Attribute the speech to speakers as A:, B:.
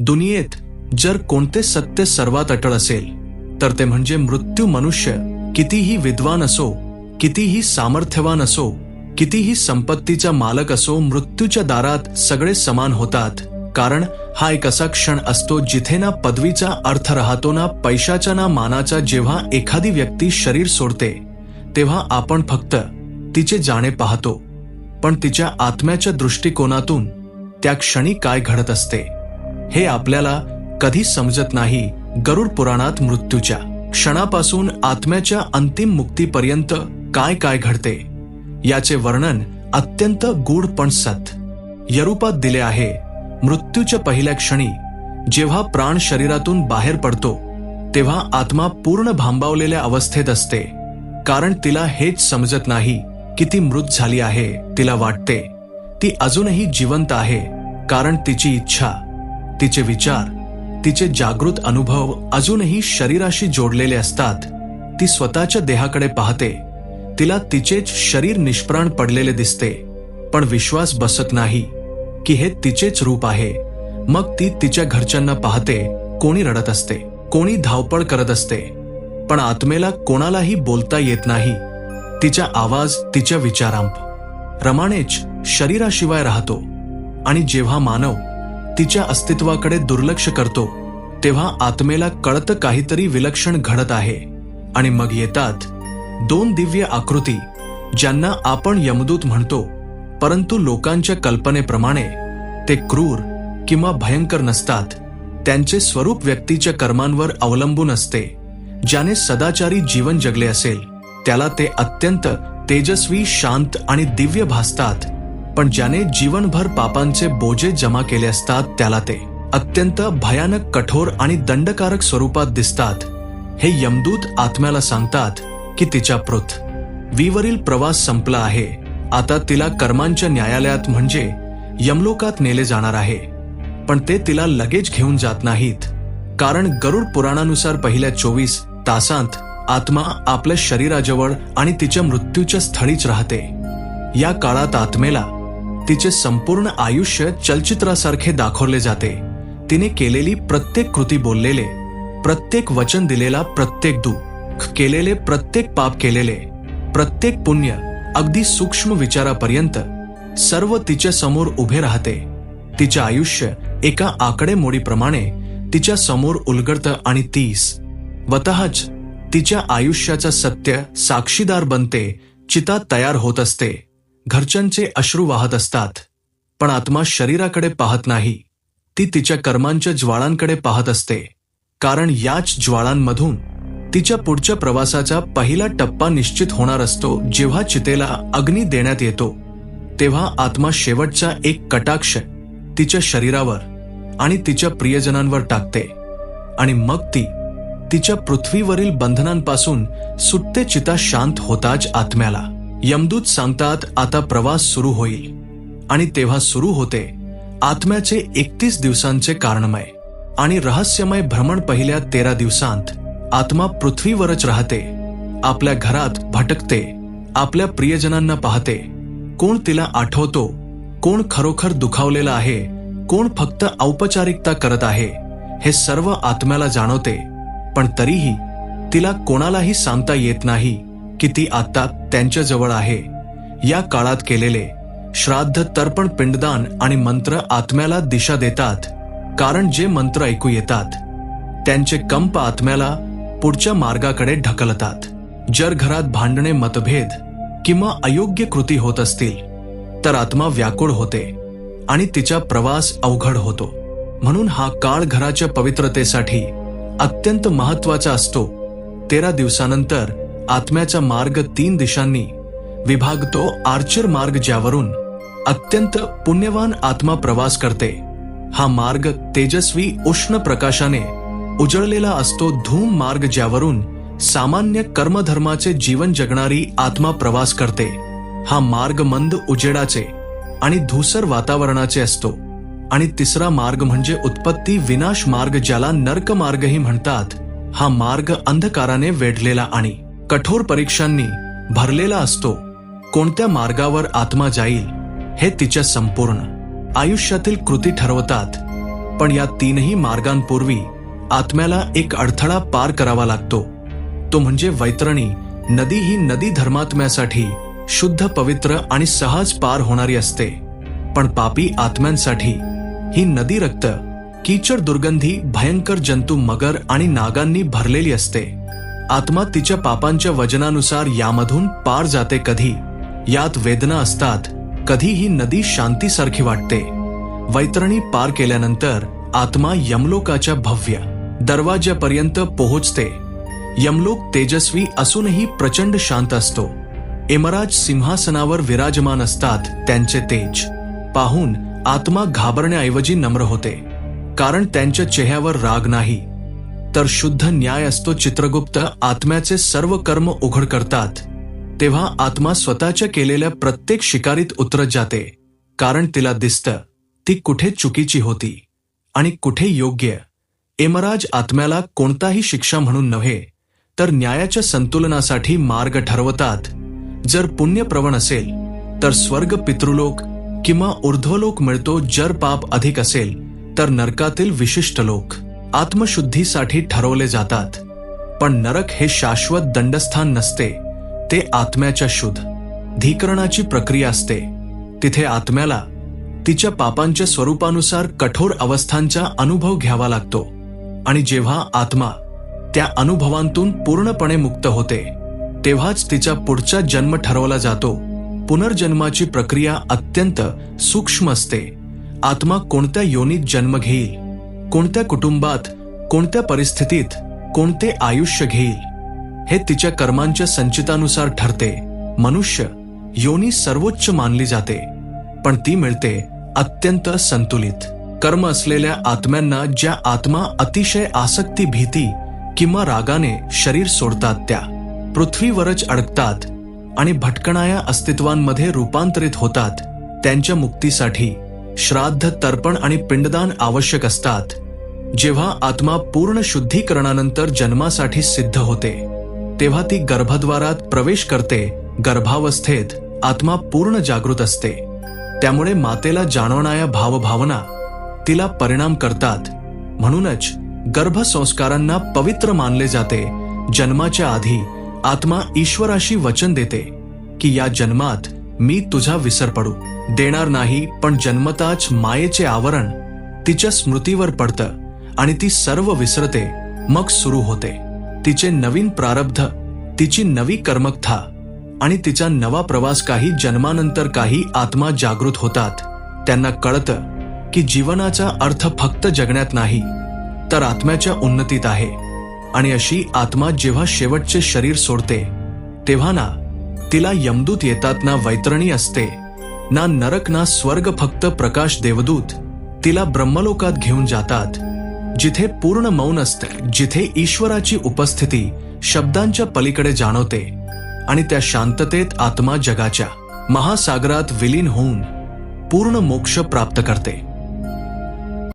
A: दुनियेत जर कोणते सत्य सर्वात अटळ असेल तर ते म्हणजे मृत्यू मनुष्य कितीही विद्वान असो कितीही सामर्थ्यवान असो कितीही संपत्तीचा मालक असो मृत्यूच्या दारात सगळे समान होतात. कारण हा एक असा क्षण असतो जिथे ना पदवीचा अर्थ राहतो ना पैशाचा ना मानाचा जेव्हा एखादी व्यक्ती शरीर सोडते तेव्हा आपण फक्त तिचे जाणे पाहतो. पण तिच्या आत्म्याच्या दृष्टिकोनातून त्या क्षणी काय घडत असते? हे आपल्याला कधी समजत नाही गरुड पुराणात मृत्यूच्या क्षणापासून आत्म्याच्या अंतिम मुक्तीपर्यंत काय काय घडते याचे वर्णन अत्यंत गूढ पण सत. यरूपात दिले आहे मृत्यूच्या पहिल्या क्षणी जेव्हा प्राण शरीरातून बाहेर पडतो तेव्हा आत्मा पूर्ण भांबावलेल्या अवस्थेत असते कारण तिला हेच समजत नाही की ती मृत झाली आहे तिला वाटते. ती अजूनही जिवंत आहे कारण तिची इच्छा तिचे विचार तिचे जागृत अनुभव अजूनही शरीराशी जोडलेले असतात. ती स्वतःच्या देहाकडे पाहते. तिला तिचेच शरीर निष्प्राण पडलेले दिसते. पण विश्वास बसत नाही की हे तिचेच रूप आहे. मग ती तिच्या घरच्यांना पाहते कोणी रडत असते कोणी धावपळ करत असते. पण आत्मेला कोणालाही बोलता येत नाही. तिचा आवाज तिच्या विचारांप. रमानेच शरीराशिवाय राहतो. आणि जेव्हा मानव तिच्या अस्तित्वाकडे दुर्लक्ष करतो तेव्हा आत्मेला कळतं काहीतरी विलक्षण घडत आहे. आणि मग येतात दोन दिव्य आकृती ज्यांना आपण यमदूत म्हणतो परंतु लोकांच्या कल्पनेप्रमाणे ते क्रूर किंवा भयंकर नसतात. त्यांचे स्वरूप व्यक्तीच्या कर्मांवर अवलंबून असते ज्याने सदाचारी जीवन जगले असेल. त्याला ते अत्यंत तेजस्वी शांत आणि दिव्य भासतात. पण ज्याने जीवनभर पापांचे बोजे जमा केले असतात त्याला ते अत्यंत भयानक कठोर आणि दंडकारक स्वरूपात दिसतात. हे यमदूत आत्म्याला सांगतात की तिच्या पृथ वीवरील प्रवास संपला आहे. आता तिला कर्मांच्या न्यायालयात म्हणजे यमलोकात नेले जाणार आहे. पण ते तिला लगेच घेऊन जात नाहीत. कारण गरुड पुराणानुसार पहिल्या चोवीस तासांत आत्मा आपल्या शरीराजवळ आणि तिच्या मृत्यूच्या स्थळीच राहते. या काळात आत्मेला तिचे संपूर्ण आयुष्य चलचित्रासारखे दाखवले जाते. तिने केलेली प्रत्येक कृती बोललेले प्रत्येक वचन दिलेला प्रत्येक दुःख केलेले प्रत्येक पाप केलेले प्रत्येक पुण्य अगदी सूक्ष्म विचारापर्यंत सर्व तिच्या समोर उभे राहते. तिचे आयुष्य एका आकडेमोडीप्रमाणे तिच्या समोर उलगडतं आणि तीस. वतःच तिच्या आयुष्याचा सत्य साक्षीदार बनते चिता तयार होत असते. घरच्यांचे अश्रू वाहत असतात पण आत्मा शरीराकडे पाहत नाही. ती तिच्या कर्मांच्या ज्वाळांकडे पाहत असते कारण याच ज्वाळांमधून तिच्या पुढच्या प्रवासाचा पहिला टप्पा निश्चित होणार असतो जेव्हा चितेला अग्नी देण्यात येतो. तेव्हा आत्मा शेवटचा एक कटाक्ष तिच्या शरीरावर आणि तिच्या प्रियजनांवर टाकते. आणि मग ती तिच्या पृथ्वीवरील बंधनांपासून सुट्टे चिता शांत होताच आत्म्याला. यमदूत सांगतात आता प्रवास सुरू होईल. आणि तेव्हा सुरू होते आत्म्याचे एकतीस दिवसांचे कारणमय. आणि रहस्यमय भ्रमण पहिल्या तेरा दिवसांत आत्मा पृथ्वीवरच राहते. आपल्या घरात भटकते आपल्या प्रियजनांना पाहते. कोण तिला आठवतो कोण खरोखर दुखावलेला आहे कोण फक्त औपचारिकता करत आहे हे सर्व आत्म्याला जाणवते. पण तरीही तिला कोणालाही सांगता येत नाही. की ती आता त्यांच्याजवळ आहे. या काळात केलेले श्राद्ध तर्पण पिंडदान आणि मंत्र आत्म्याला दिशा देतात कारण जे मंत्र ऐकू येतात त्यांचे कंप आत्म्याला पुढच्या मार्गाकडे ढकलतात. जर घरात भांडणे मतभेद किंवा अयोग्य कृती होत असतील तर आत्मा व्याकुळ होते आणि तिचा प्रवास अवघड होतो. म्हणून हा काळ घराच्या पवित्रतेसाठी अत्यंत महत्त्वाचा असतो. तेरा दिवसानंतर आत्म्याचा मार्ग तीन दिशांनी विभागतो आर्चर मार्ग ज्यावरून अत्यंत पुण्यवान आत्मा प्रवास करते. हा मार्ग तेजस्वी उष्ण प्रकाशाने उजळलेला असतो धूम मार्ग ज्यावरून सामान्य कर्मधर्माचे जीवन जगणारी आत्मा प्रवास करते. हा मार्ग मंद उजेडाचे आणि धूसर वातावरणाचे असतो. आणि तिसरा मार्ग म्हणजे उत्पत्ती विनाश मार्ग ज्याला नर्क मार्गही म्हणतात. हा मार्ग अंधकाराने वेढलेला आणि कठोर परीक्षांनी भरलेला असतो कोणत्या मार्गावर आत्मा जाईल हे तिच्या संपूर्ण आयुष्यातील कृती ठरवतात. पण या तीनही मार्गांपूर्वी आत्म्याला एक अडथळा पार करावा लागतो. तो म्हणजे वैतरणी नदी ही नदी धर्मात्म्यासाठी शुद्ध पवित्र आणि सहज पार होणारी असते. पण पापी आत्म्यांसाठी ही नदी रक्त कीचड दुर्गंधी भयंकर जंतू मगर आणि नागांनी भरलेली असते. आत्मा तिच्या पापांच्या वजनानुसार यामधून पार जाते कधी. यात वेदना असतात कधी ही नदी शांतीसारखी वाटते. वैतरणी पार केल्यानंतर आत्मा यमलोकाच्या भव्य दरवाज्यापर्यंत पोहोचते. यमलोक तेजस्वी असूनही प्रचंड शांत असतो. एमराज सिंहासनावर विराजमान असतात त्यांचे तेज. पाहून आत्मा घाबरण्याऐवजी नम्र होते. कारण त्यांच्या चेहऱ्यावर राग नाही. तर शुद्ध न्याय असतो चित्रगुप्त आत्म्याचे सर्व कर्म उघड करतात तेव्हा आत्मा स्वतःच्या केलेल्या प्रत्येक शिकारीत उतरत जाते कारण तिला दिसतं ती कुठे चुकीची होती आणि कुठे योग्य. एमराज आत्म्याला कोणताही शिक्षा म्हणून नव्हे तर न्यायाच्या संतुलनासाठी मार्ग ठरवतात. जर पुण्यप्रवण असेल तर स्वर्ग पितृलोक किंवा ऊर्ध्वलोक मिळतो जर पाप अधिक असेल तर नरकातील विशिष्ट लोक. आत्मशुद्धीसाठी ठरवले जातात. पण नरक हे शाश्वत दंडस्थान नसते. ते आत्म्याच्या शुद्ध धीकरणाची प्रक्रिया असते. तिथे आत्म्याला तिच्या पापांच्या स्वरूपानुसार कठोर अवस्थांचा अनुभव घ्यावा लागतो. आणि जेव्हा आत्मा त्या अनुभवांतून पूर्णपणे मुक्त होते तेव्हाच तिचा पुढचा जन्म ठरवला जातो. पुनर्जन्माची प्रक्रिया अत्यंत सूक्ष्म असते. आत्मा कोणत्या योनीत जन्म घेईल? कोणत्या कुटुंबात कोणत्या परिस्थितीत कोणते आयुष्य घेईल हे तिच्या कर्मांच्या संचितानुसार ठरते. मनुष्य योनी सर्वोच्च मानली जाते पण ती मिळते अत्यंत संतुलित. कर्म असलेल्या आत्म्यांना ज्या आत्मा अतिशय आसक्ती भीती किंवा रागाने शरीर सोडतात त्या पृथ्वीवरच अडकतात आणि भटकणाया अस्तित्वांमध्ये रूपांतरित होतात त्यांच्या मुक्तीसाठी. श्राद्ध तर्पण आणि पिंडदान आवश्यक असतात. जेव्हा आत्मा पूर्ण शुद्धीकरणानंतर जन्मासाठी सिद्ध होते तेव्हा ती गर्भद्वारात प्रवेश करते गर्भावस्थेत आत्मा पूर्ण जागृत असते. त्यामुळे मातेला जाणवणाऱ्या भावभावना तिला परिणाम करतात. म्हणूनच गर्भसंस्कारांना पवित्र मानले जाते. जन्माच्या आधी आत्मा ईश्वराशी वचन देते की या जन्मात मी तुझा विसर पडू. देणार नाही पण जन्मताच मायेचे आवरण तिच्या स्मृतीवर पडतं आणि ती सर्व विसरते. मग सुरू होते. तिचे नवीन प्रारब्ध तिची नवी कर्मकथा आणि तिचा नवा प्रवास काही जन्मानंतर काही आत्मा जागृत होतात. त्यांना कळतं की जीवनाचा अर्थ फक्त जगण्यात नाही तर आत्म्याच्या उन्नतीत आहे. आणि अशी आत्मा जेव्हा शेवटचे शरीर सोडते तेव्हा ना तिला यमदूत येतात ना वैतरणी असते. ना नरक ना स्वर्ग फक्त प्रकाश देवदूत. तिला ब्रह्मलोकात घेऊन जातात. जिथे पूर्ण मौन असते जिथे ईश्वराची उपस्थिती शब्दांच्या पलीकडे जाणवते आणि त्या शांततेत आत्मा जगाच्या महासागरात विलीन होऊन पूर्ण मोक्ष प्राप्त करते.